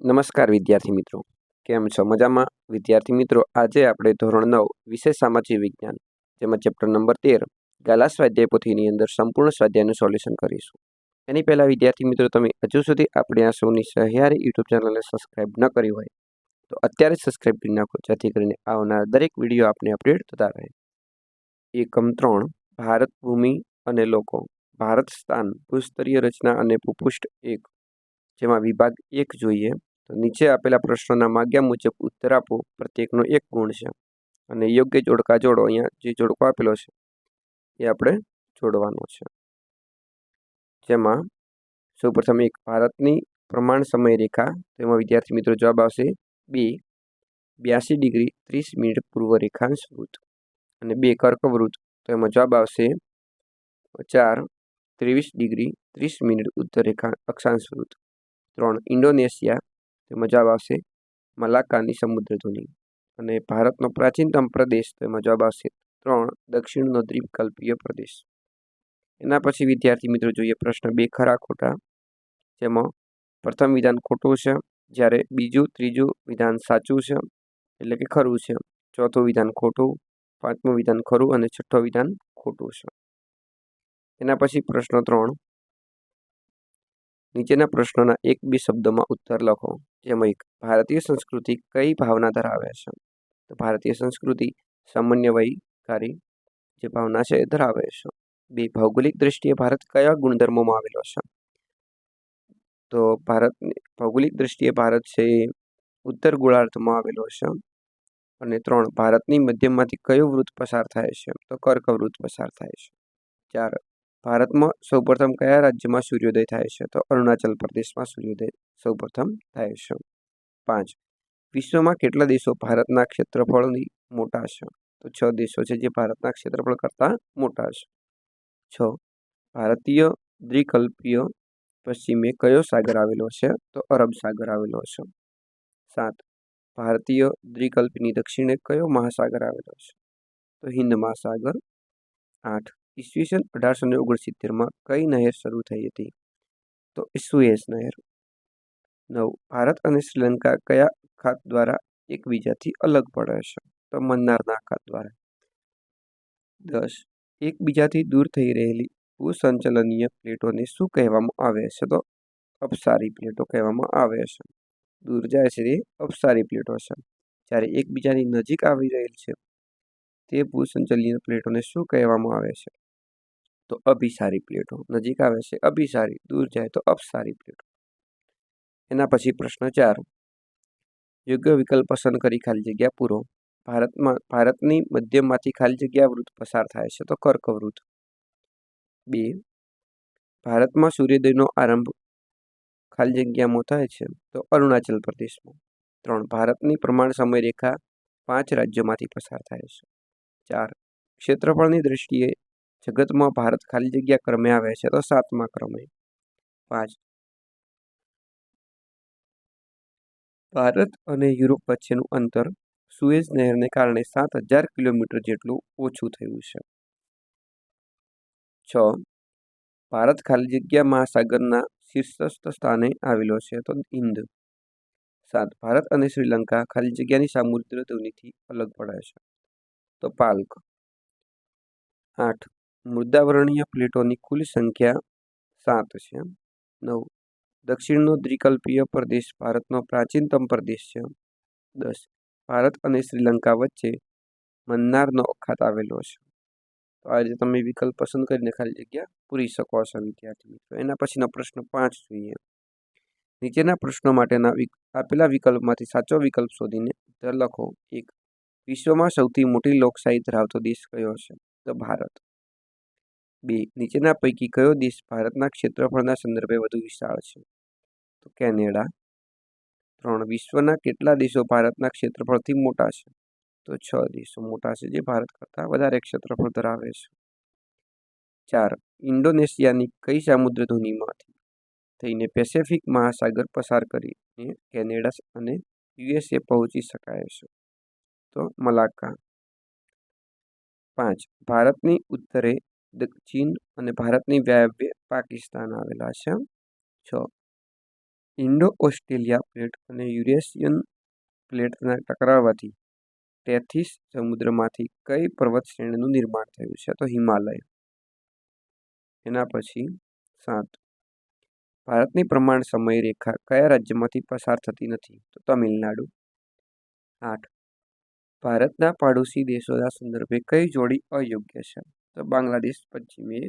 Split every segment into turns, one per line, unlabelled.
નમસ્કાર વિદ્યાર્થી મિત્રો. કેમ છો? મજામાં? વિદ્યાર્થી મિત્રો, આજે આપણે ધોરણ નવ, વિષય સામાજિક વિજ્ઞાન, જેમાં ચેપ્ટર નંબર તેર, ગાલા સ્વાધ્યાય પોથીની અંદર સંપૂર્ણ સ્વાધ્યાયનું સોલ્યુશન કરીશું. એની પહેલાં વિદ્યાર્થી મિત્રો, તમે હજુ સુધી આપણે આ શોની સહિયારી યુટ્યુબ ચેનલને સબસ્ક્રાઇબ ન કરી હોય, તો અત્યારે સબસ્ક્રાઇબ કરી નાખો, જેથી કરીને આવનાર દરેક વીડિયો આપને અપડેટ થતા રહે. એકમ ત્રણ, ભારત ભૂમિ અને લોકો, ભારત સ્થાન, ભૂસ્તરીય રચના અને ભૂપૃષ્ઠ એક, જેમાં વિભાગ એક જોઈએ. નીચે આપેલા પ્રશ્નોના માગ્યા મુજબ ઉત્તર આપો. પ્રત્યેકનો એક ગુણ છે. અને યોગ્ય જોડકા જોડો અહીંયા જે જોડકો આપેલો છે, એ આપણે જોડવાનો છે. જેમાં સૌપ્રથમ એક ભારતની પ્રમાણ સમય રેખા તેમાં વિદ્યાર્થી મિત્રો જવાબ આવશે બે, બ્યાસી ડિગ્રી ત્રીસ મિનિટ પૂર્વ રેખાંશ વૃત્ત. અને બે કર્કવૃત તો એમાં જવાબ આવશે ચાર, ત્રેવીસ ડિગ્રી ત્રીસ મિનિટ ઉત્તર રેખા અક્ષાંશ વૃત્ત. ત્રણ, ઇન્ડોનેશિયા તેમાં જવાબ આવશે મલાક્કાની સમુદ્રધુની. અને ભારતનો પ્રાચીનતમ પ્રદેશ તેમાં જવાબ આવશે ત્રણ દક્ષિણનો દ્વીપકલ્પીય પ્રદેશ. એના પછી વિદ્યાર્થી મિત્રો જોઈએ પ્રશ્ન બે ખરા ખોટા, જેમાં પ્રથમ વિધાન ખોટું છે, જ્યારે બીજું ત્રીજું વિધાન સાચું છે, એટલે કે ખરું છે. ચોથું વિધાન ખોટું, પાંચમું વિધાન ખરું અને છઠ્ઠો વિધાન ખોટું છે. એના પછી પ્રશ્ન ત્રણ નીચેના પ્રશ્નોના એક બી શબ્દોમાં ઉત્તર લખો, જેમાં એક, ભારતીય સંસ્કૃતિ કઈ ભાવના ધરાવે છે? તો ભારતીય સંસ્કૃતિ સામાન્ય વયકારી જે ભાવના છે એ ધરાવે છે. બે, ભૌગોલિક દ્રષ્ટિએ ભારત કયા ગુણધર્મોમાં આવેલો છે? તો ભારત, ભૌગોલિક દ્રષ્ટિએ ભારત છે એ ઉત્તર ગોળાર્ધમાં આવેલો છે. અને ત્રણ, ભારતની મધ્યમાંથી કયો વૃત્ત પસાર થાય છે? તો કર્કવૃત્ત પસાર થાય છે. ચાર ભારતમાં સૌપ્રથમ કયા રાજ્યમાં સૂર્યોદય થાય છે? તો અરુણાચલ પ્રદેશમાં સૂર્યોદય સૌપ્રથમ થાય છે. પાંચ. વિશ્વમાં કેટલા દેશો ભારતના ક્ષેત્રફળની મોટા છે? તો છ દેશો છે જે ભારતના ક્ષેત્રફળ કરતાં મોટા છે. છ. ભારતીય દ્વિકલ્પીય પશ્ચિમે કયો સાગર આવેલો છે? તો અરબ સાગર આવેલો છે. સાત. ભારતીય દ્વિકલ્પની દક્ષિણે કયો મહાસાગર આવેલો છે? તો હિન્દ મહાસાગર. આઠ. ઈસવીસન અઢારસો ને ઓગણસિત્તેરમાં કઈ નહેર શરૂ થઈ હતી? તો સુએઝ નહેર. નવ, ભારત અને શ્રીલંકા કયા ખાત દ્વારા એકબીજાથી અલગ પડે છે? તો મન્નારના ખાત દ્વારા. દસ, એકબીજાથી દૂર થઈ રહેલી ભૂસંચલનીય પ્લેટોને શું કહેવામાં આવે છે? તો અપસારી પ્લેટો કહેવામાં આવે છે. દૂર જાય છે તે અપસારી પ્લેટો છે. જ્યારે એકબીજાની નજીક આવી રહેલ છે તે ભૂસંચલીય પ્લેટોને શું કહેવામાં આવે છે? તો અભિસારી પ્લેટો. નજીક આવે છે. અભિસારી. દૂર જાય તો અપસારી પ્લેટો. એના પછી પ્રશ્ન ચાર. યોગ્ય વિકલ્પ પસંદ કરી ખાલી જગ્યા પૂરો. ભારતમાં, ભારતની મધ્યમાંથી ખાલી જગ્યા વૃત્ત પસાર થાય છે તો કર્કવૃત્ત બે. ભારતમાં સૂર્યોદયનો આરંભ ખાલી જગ્યામાં થાય છે તો અરુણાચલ પ્રદેશમાં. ત્રણ. ભારતની પ્રમાણ સમય રેખા પાંચ રાજ્યોમાંથી પસાર થાય છે. ચાર. ક્ષેત્રફળની દ્રષ્ટિએ જગતમાં ભારત ખાલી જગ્યા ક્રમે આવે છે, તો સાતમા ક્રમે. પાંચ. ભારત અને યુરોપ વચ્ચેનું અંતર સુએઝ નહેરને કારણે સાત હજાર કિલોમીટર જેટલું ઓછું થયું છે. છ. ભારત ખાલી જગ્યા મહાસાગરના શીર્ષસ્થ સ્થાને આવેલો છે, તો હિન્દ સાત. ભારત અને શ્રીલંકા ખાલી જગ્યાની સામુદ્ર ધુનીથી અલગ પડે છે. તો પાલ્ક. આઠ. મૃદાવરણીય પ્લેટોની કુલ સંખ્યા સાત છે. નવ. દક્ષિણનો દ્વિકલ્પીય પ્રદેશ ભારતનો પ્રાચીનતમ પ્રદેશ છે. દસ. ભારત અને શ્રીલંકા વચ્ચે મન્નારનો અખાત આવેલો છે. તો આ રીતે તમે વિકલ્પ પસંદ કરીને ખાલી જગ્યા પૂરી શકો છો, વિદ્યાર્થી મિત્રો. એના પછીનો પ્રશ્ન પાંચ જોઈએ. નીચેના પ્રશ્નો માટેના આપેલા વિકલ્પમાંથી સાચો વિકલ્પ શોધીને લખો. એક. વિશ્વમાં સૌથી મોટી લોકશાહી ધરાવતો દેશ કયો છે તો ભારત. બે, નીચેના પૈકી કયો દેશ ભારતના ક્ષેત્રફળના સંદર્ભે વધુ વિશાળ છે? તો કેનેડા. ત્રણ, વિશ્વના કેટલા દેશો ભારતના ક્ષેત્રફળથી મોટા છે? તો છ દેશો મોટા છે જે ભારત કરતાં વધારે ક્ષેત્રફળ ધરાવે છે. ચાર, ઇન્ડોનેશિયાની કઈ સામુદ્ર ધુનીમાંથી થઈને પેસેફિક મહાસાગર પસાર કરીને કેનેડા અને યુએસએ પહોંચી શકાય છે? તો મલાક્કા પાંચ, ભારતની ઉત્તરે ચીન અને ભારતની વાયવ્ય પાકિસ્તાન આવેલા છે. છ ઇન્ડો ઓસ્ટ્રેલિયા પ્લેટ અને યુરેશિયન પ્લેટના ટકરાવવાથી તેથીસ સમુદ્રમાંથી કઈ પર્વત શ્રેણીનું નિર્માણ થયું છે? તો હિમાલય. એના પછી સાત, ભારતની પ્રમાણ સમય રેખા કયા રાજ્યમાંથી પસાર થતી નથી? તો તમિલનાડુ. આઠ ભારતના પાડોશી દેશોના સંદર્ભે કઈ જોડી અયોગ્ય છે? તો બાંગ્લાદેશ પશ્ચિમે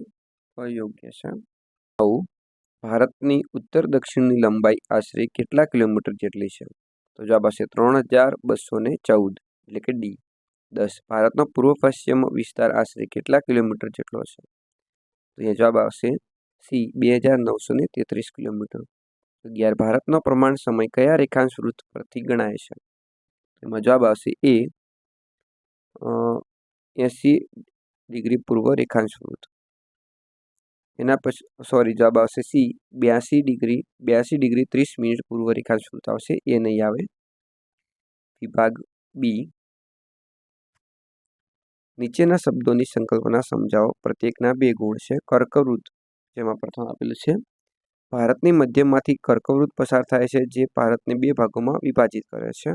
અયોગ્ય છે. આવું. ભારતની ઉત્તર દક્ષિણની લંબાઈ આશરે કેટલા કિલોમીટર જેટલી છે? તો જવાબ આવશે ત્રણ હજાર બસો ને ચૌદ, એટલે કે ડી. દસ. ભારતનો પૂર્વ પશ્ચિમ વિસ્તાર આશરે કેટલા કિલોમીટર જેટલો છે? તો અહીંયા જવાબ આવશે સી, બે હજાર નવસો ને તેત્રીસ કિલોમીટર. અગિયાર. ભારતનો પ્રમાણ સમય કયા રેખાંશ વૃત્ત પરથી ગણાય છે? તેમાં જવાબ આવશે એ એંસી ડિગ્રી પૂર્વ રેખાંશ વૃત્ત. એના પછી, સોરી, જવાબ આવશે સી, બ્યાસી ડિગ્રી બ્યાસી ડિગ્રી ત્રીસ મિનિટ પૂર્વ રેખાંશ વૃત્ત આવશે. એ નહીં આવે. વિભાગ બી. નીચેના શબ્દોની સંકલ્પના સમજાવો. પ્રત્યેકના બે ગુણ છે. કર્કવૃત્ત, જેમાં પ્રથમ આપેલું છે. ભારતની મધ્યમાંથી કર્કવૃત્ત પસાર થાય છે, જે ભારતને બે ભાગોમાં વિભાજિત કરે છે.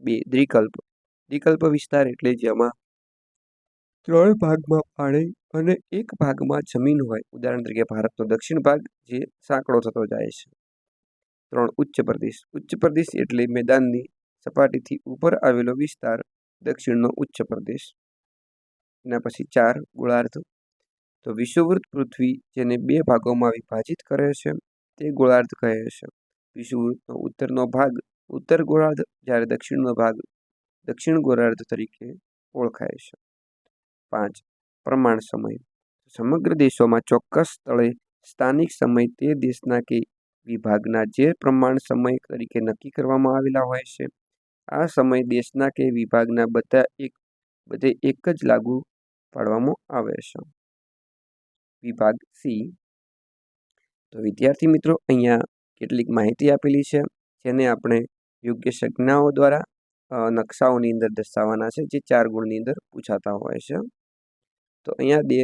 બે, દ્વિકલ્પ. દ્વિકલ્પ વિસ્તાર એટલે જેમાં ત્રણ ભાગમાં પાણી અને એક ભાગમાં જમીન હોય. ઉદાહરણ તરીકે ભારતનો દક્ષિણ ભાગ જે સાંકડો થતો જાય છે. ત્રણ ઉચ્ચ પ્રદેશ. ઉચ્ચ પ્રદેશ એટલે મેદાનની સપાટીથી ઉપર આવેલો વિસ્તાર. દક્ષિણનો ઉચ્ચ પ્રદેશ. એના પછી ચાર ગોળાર્ધ. તો વિષુવવૃત્ત પૃથ્વી જેને બે ભાગોમાં વિભાજિત કરે છે તે ગોળાર્ધ કહે છે. વિષુવવૃત્તનો ઉત્તરનો ભાગ ઉત્તર ગોળાર્ધ, જ્યારે દક્ષિણનો ભાગ દક્ષિણ ગોળાર્ધ તરીકે ઓળખાય છે. પાંચ, પ્રમાણ સમય. સમગ્ર દેશોમાં ચોક્કસ સ્થળે સ્થાનિક સમય તે દેશના કે વિભાગના જે પ્રમાણ સમય તરીકે નક્કી કરવામાં આવેલા હોય છે, આ સમય દેશના કે વિભાગના બધા એક, બધે એક જ લાગુ પાડવામાં આવે છે. વિભાગ સી. તો વિદ્યાર્થી મિત્રો, અહીંયા કેટલીક માહિતી આપેલી છે, જેને આપણે યોગ્ય સંજ્ઞાઓ દ્વારા નકશાઓની અંદર દર્શાવવાના છે, જે ચાર ગુણની અંદર પૂછાતા હોય છે. તો અહીંયા બે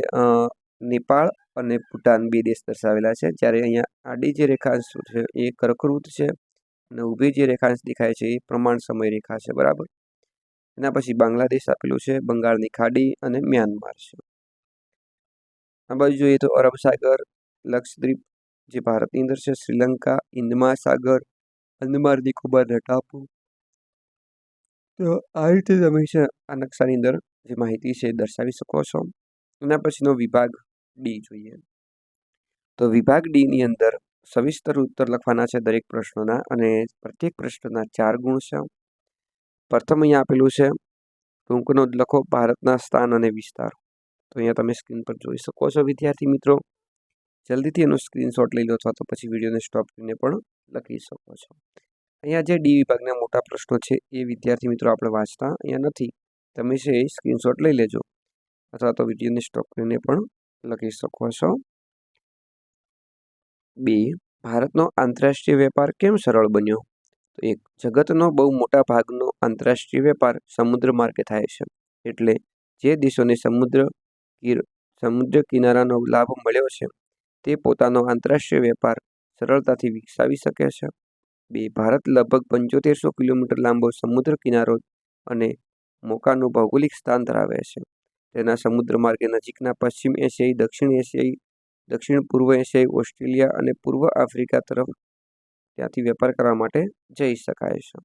નેપાળ અને ભૂટાન બે દેશ દર્શાવેલા છે. જ્યારે અહીંયા આડી જે રેખાંશ છે એ કર્કવૃત છે અને ઊભી જે રેખાંશ દેખાય છે એ પ્રમાણ સમય રેખા છે, બરાબર? એના પછી બાંગ્લાદેશ આપેલું છે, બંગાળની ખાડી અને મ્યાનમાર છે. આ બાજુ જોઈએ તો અરબ સાગર, લક્ષદ્વીપ જે ભારતની અંદર છે, શ્રીલંકા હિન્દ મહાસાગર અંદમાન નિકોબારના ટાપુ તો આ રીતે તમે છે આ નકશાની અંદર જે માહિતી છે દર્શાવી શકો છો. એના પછીનો વિભાગ ડી જોઈએ. તો વિભાગ ડીની અંદર સવિસ્તર ઉત્તર લખવાના છે દરેક પ્રશ્નોના અને પ્રત્યેક પ્રશ્નના ચાર ગુણ છે. પ્રથમ અહીંયા આપેલું છે, ટૂંકનો લખો, ભારતના સ્થાન અને વિસ્તાર. તો અહીંયા તમે સ્ક્રીન પર જોઈ શકો છો, વિદ્યાર્થી મિત્રો. જલ્દીથી એનો સ્ક્રીનશોટ લઈ લો અથવા તો પછી વિડીયોને સ્ટોપ કરીને પણ લખી શકો છો. અહીંયા જે ડી વિભાગના મોટા પ્રશ્નો છે એ વિદ્યાર્થી મિત્રો આપણે વાંચતા અહીંયા નથી. તમે છે સ્ક્રીનશોટ લઈ લેજો. અથવા તો વિડીયોને સ્ટોપ કરીને પણ લખી શકો છો. બે, ભારતનો આંતરરાષ્ટ્રીય વેપાર કેમ સરળ બન્યો? તો એક, જગતનો બહુ મોટા ભાગનો આંતરરાષ્ટ્રીય વેપાર સમુદ્ર માર્ગે થાય છે. એટલે જે દેશોને સમુદ્ર સમુદ્ર કિનારાનો લાભ મળ્યો છે, તે પોતાનો આંતરરાષ્ટ્રીય વેપાર સરળતાથી વિકસાવી શકે છે. બે ભારત લગભગ પંચોતેરસો કિલોમીટર લાંબો સમુદ્ર કિનારો અને મોકાનું ભૌગોલિક સ્થાન ધરાવે છે. તેના સમુદ્ર માર્ગે નજીકના પશ્ચિમ એશિયાઈ, દક્ષિણ એશિયાઈ, દક્ષિણ પૂર્વ એશિયાઈ, ઓસ્ટ્રેલિયા અને પૂર્વ આફ્રિકા તરફ ત્યાંથી વેપાર કરવા માટે જઈ શકાય છે.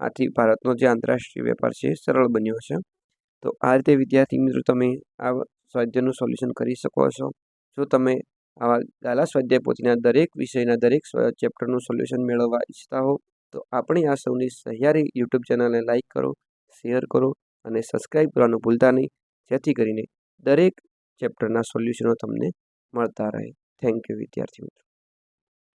આથી ભારતનો જે આંતરરાષ્ટ્રીય વેપાર છે સરળ બન્યો છે. તો આ રીતે વિદ્યાર્થી મિત્રો તમે આ સ્વાધ્યાયનું સોલ્યુશન કરી શકો છો. જો તમે આવા ગાલા સ્વાધ્યાય પોથીના દરેક વિષયના દરેક ચેપ્ટરનું સોલ્યુશન મેળવવા ઈચ્છતા હો, તો આપણી આ સૌની સહિયારી યુટ્યુબ ચેનલને લાઇક કરો શેર કરો અને સબસ્ક્રાઈબ કરવાનું ભૂલતા નહીં. જેથી કરીને દરેક ચેપ્ટરના સોલ્યુશનો તમને મળતા રહે. થેન્ક યુ વિદ્યાર્થી મિત્રો.